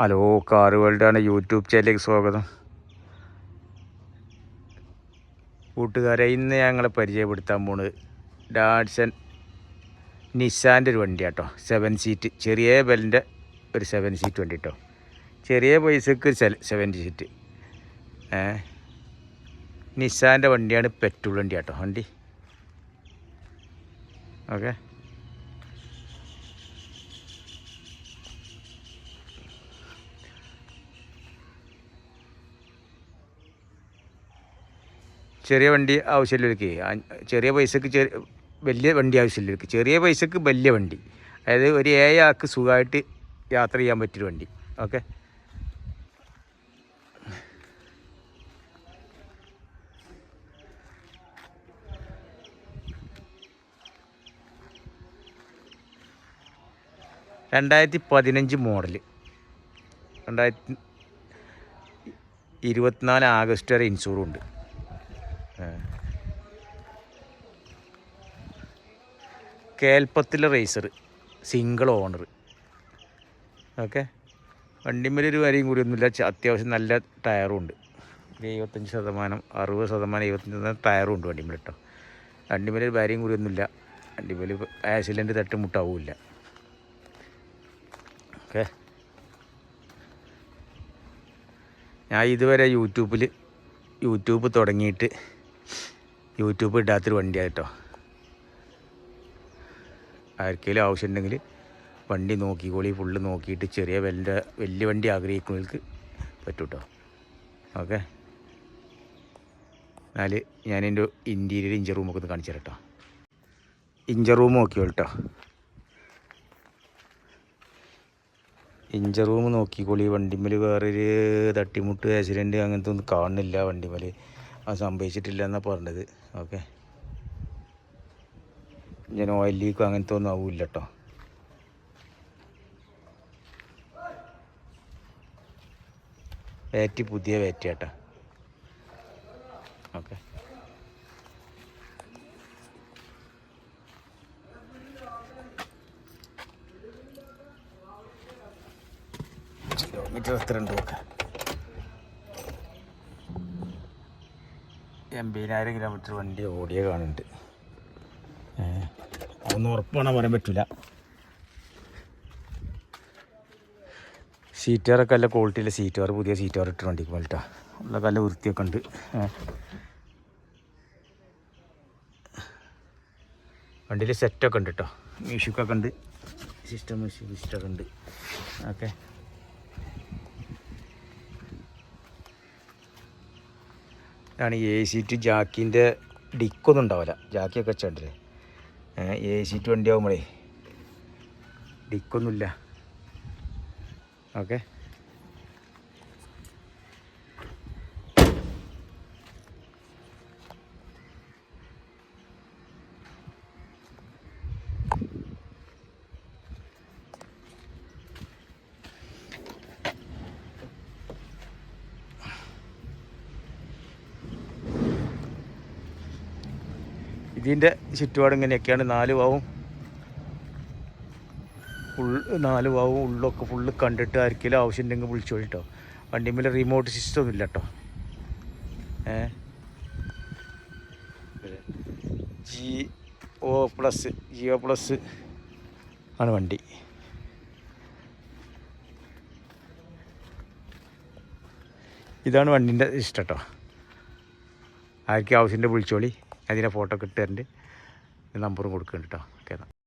Hello car വേൾഡാണ്. YouTube ചാനലിലേക്ക് സ്വാഗതം. കൂട്ടുകാരെ ഇന്ന് ഞങ്ങളെ പരിചയപ്പെടുത്താൻ പോണത് ഡാഡ്സൺ നിസാന്റെ ഒരു വണ്ടി കേട്ടോ സെവൻ സീറ്റ് ചെറിയ ബെല്ലിന്റെ ഒരു സെവൻ സീറ്റ് വണ്ടി കേട്ടോ ചെറിയ പൈസക്ക് സെവൻ സീറ്റ് നിസാന്റെ വണ്ടിയാണ് പെട്രോൾ വണ്ടി കേട്ടോ വണ്ടി. ഓക്കെ? ചെറിയ വണ്ടി ആവശ്യമില്ലവർക്ക് ചെറിയ പൈസക്ക് ചെറിയ വലിയ വണ്ടി ആവശ്യമില്ലവർക്ക് ചെറിയ പൈസക്ക് വലിയ വണ്ടി. അതായത് ഒരു ഏഴ് ആൾക്ക് സുഖമായിട്ട് യാത്ര ചെയ്യാൻ പറ്റിയൊരു വണ്ടി. ഓക്കെ? രണ്ടായിരത്തി പതിനഞ്ച് മോഡൽ രണ്ടായിരത്തി ഇരുപത്തിനാല് ആഗസ്റ്റ് വരെ ഇൻഷൂറും കേൽപ്പത്തിലെ റേസർ സിംഗിൾ ഓണർ ഓക്കെ വണ്ടിമേലൊരു വരെയും കൂടി ഒന്നുമില്ല. അത്യാവശ്യം നല്ല ടയറും ഉണ്ട്. ഒരു എഴുപത്തഞ്ച് ശതമാനം അറുപത് ശതമാനം എഴുപത്തഞ്ച് ശതമാനം ടയറും ഉണ്ട് വണ്ടിമേൽ കേട്ടോ വണ്ടിമേലൊരു വരെയും കൂടി ഒന്നുമില്ല. വണ്ടിമേൽ ആക്സിഡന്റ് തട്ടുമുട്ടാവില്ല ഓക്കെ ഞാൻ ഇതുവരെ യൂട്യൂബിൽ യൂട്യൂബ് തുടങ്ങിയിട്ട് യൂട്യൂബ് ഇടാത്തൊരു വണ്ടിയാണ് കേട്ടോ. ആർക്കെങ്കിലും ആവശ്യമുണ്ടെങ്കിൽ വണ്ടി നോക്കിക്കോളി ഫുള്ള് നോക്കിയിട്ട് ചെറിയ വലിയ വലിയ വണ്ടി ആഗ്രഹിക്കുന്നവർക്ക് പറ്റും കേട്ടോ ഓക്കെ? എന്നാൽ ഞാൻ എന്റെ ഇന്റീരിയർ ഇഞ്ചർ റൂമൊക്കെ ഒന്ന് കാണിച്ചു തരട്ടോ. ഇഞ്ചർ റൂം നോക്കിയോ കേട്ടോ ഇഞ്ചർ റൂം നോക്കിക്കോളി. വണ്ടിമേൽ വേറൊരു തട്ടിമുട്ട് ആക്സിഡന്റ് അങ്ങനത്തെ ഒന്നും കാണുന്നില്ല വണ്ടിമേൽ അത് സംഭവിച്ചിട്ടില്ല എന്നാണ് പറഞ്ഞത്. ഓക്കെ? ഞാൻ ഓയിൽ ലീക്കും അങ്ങനത്തെ ഒന്നും ആവില്ല കേട്ടോ വേറ്റി പുതിയ വേറ്റി കേട്ടോ ഓക്കെ കിലോമീറ്റർ എത്രയുണ്ട് നോക്കാം. എൺപതിനായിരം കിലോമീറ്റർ വണ്ടി ഓടിയ കാണുന്നുണ്ട്. ഏഹ് അതൊന്നും ഉറപ്പാണ് പറയാൻ പറ്റില്ല സീറ്റാറൊക്കെ നല്ല ക്വാളിറ്റിയിലെ സീറ്റാറ് പുതിയ സീറ്റുകാർ ഇട്ട് വണ്ടിക്ക് പോലിട്ടാ ഉള്ള നല്ല വൃത്തിയൊക്കെ ഉണ്ട്. വണ്ടിയിൽ സെറ്റൊക്കെ ഉണ്ട് കേട്ടോ. മ്യൂസിക്കൊക്കെ ഉണ്ട്. സിസ്റ്റം മ്യൂസിക് സിസ്റ്റമൊക്കെ ഉണ്ട്. ഓക്കെ. ഇതാണ് എ സീറ്റ് ജാക്കിന്റെ ഡിക്കൊന്നും ഉണ്ടാവില്ല. ജാക്കിയൊക്കെ വെച്ചിട്ടില്ലേ എ സീറ്റ് വണ്ടി ആകുമ്പോഴേ ഡിക്കൊന്നുമില്ല. ഓക്കെ. ഇതിന്റെ ചുറ്റുപാട് ഇങ്ങനെയൊക്കെയാണ്. നാല് ഭാവും ഫുൾ നാല് ഭാവും ഉള്ളൊക്കെ ഫുള്ള് കണ്ടിട്ട് ആർക്കെങ്കിലും ആവശ്യമുണ്ടെങ്കിൽ വിളിച്ചു കേട്ടോ വണ്ടിമേൽ റിമോട്ട് സിസ്റ്റം ഒന്നും ഇല്ല കേട്ടോ ഏ? G O plus G O plus ആണ് വണ്ടി. ഇതാണ് വണ്ടിന്റെ ഇഷ്ടം കേട്ടോ ആർക്കും ആവശ്യമുണ്ട് വിളിച്ചോളി. അതിന്റെ ഫോട്ടോ ഒക്കെ ഇട്ട് നമ്പറും കൊടുക്കുന്നുണ്ട് കേട്ടോ ഓക്കെ